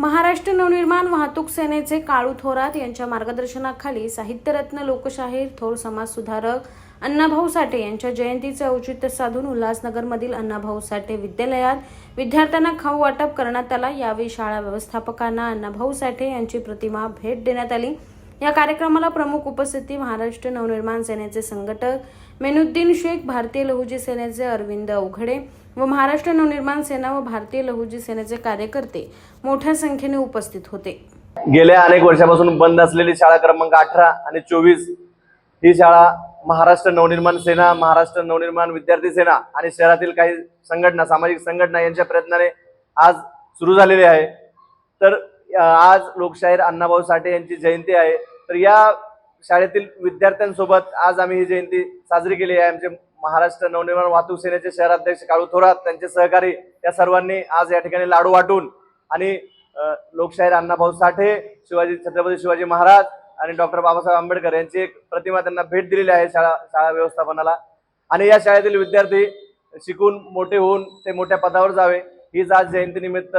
महाराष्ट्र नवनिर्माण वाहतूक सेनेचे काळू थोरात यांच्या मार्गदर्शनाखाली साहित्यरत्न लोकशाहीर थोर समाजसुधारक अण्णाभाऊ साठे यांच्या जयंतीचे औचित्य साधून उल्हासनगरमधील अण्णाभाऊ साठे विद्यालयात विद्यार्थ्यांना खाऊ वाटप करण्यात आला. यावेळी शाळा व्यवस्थापकांना अण्णाभाऊ साठे यांची प्रतिमा भेट देण्यात आली. या कार्यक्रमाला प्रमुख उपस्थिती महाराष्ट्र नवनिर्माण सेनेचे संघटक मेनुद्दीन शेख भारतीय लहुजी सेनेचे अरविंद अवघडे व महाराष्ट्र नवनिर्माण सेना व भारतीय लहुजी सेनेचे कार्यकर्ते मोठ्या संख्येने उपस्थित होते. गेल्या अनेक वर्षापासून बंद असलेली शाळा क्रमांक अठरा आणि चोवीस ही शाळा महाराष्ट्र नवनिर्माण सेना महाराष्ट्र नवनिर्माण विद्यार्थी सेना आणि शहरातील काही संघटना सामाजिक संघटना यांच्या प्रयत्नाने आज सुरू झालेली आहे. तर आज लोकशाहीर अण्णाभाऊ साठे यांची जयंती आहे. तर या शाळेतील विद्यार्थ्यांसोबत आज आम्ही ही जयंती साजरी केली आहे. आमचे महाराष्ट्र नवनिर्माण वाहतूक सेनेचे शहराध्यक्ष काळू थोरात त्यांचे सहकारी या सर्वांनी आज या ठिकाणी लाडू वाटून आणि लोकशाहीर अण्णाभाऊ साठे शिवाजी छत्रपती शिवाजी महाराज आणि डॉक्टर बाबासाहेब आंबेडकर यांची एक प्रतिमा त्यांना भेट दिलेली आहे शाळा शाळा व्यवस्थापनाला. आणि या शाळेतील विद्यार्थी शिकून मोठे होऊन ते मोठ्या पदावर जावे. हीच आज जयंतीनिमित्त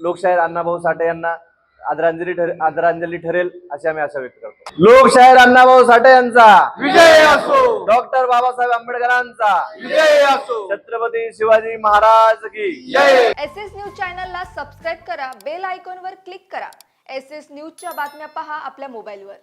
लोकशाहीर अण्णाभाऊ साठे यांना आदरांजली ठरे आदरांजली ठरेल अशी आम्ही आशा व्यक्त करतो. लोकशाहीर अण्णाभाऊ साठे यांचा. विजय असो. डॉक्टर बाबासाहेब आंबेडकरांचा. विजय असो. छत्रपती शिवाजी महाराज की. जय. एस एस न्यूज चॅनलला सबस्क्राईब करा बेल आयकॉनवर क्लिक करा. एस एस न्यूजच्या बातम्या पहा आपल्या मोबाईलवर.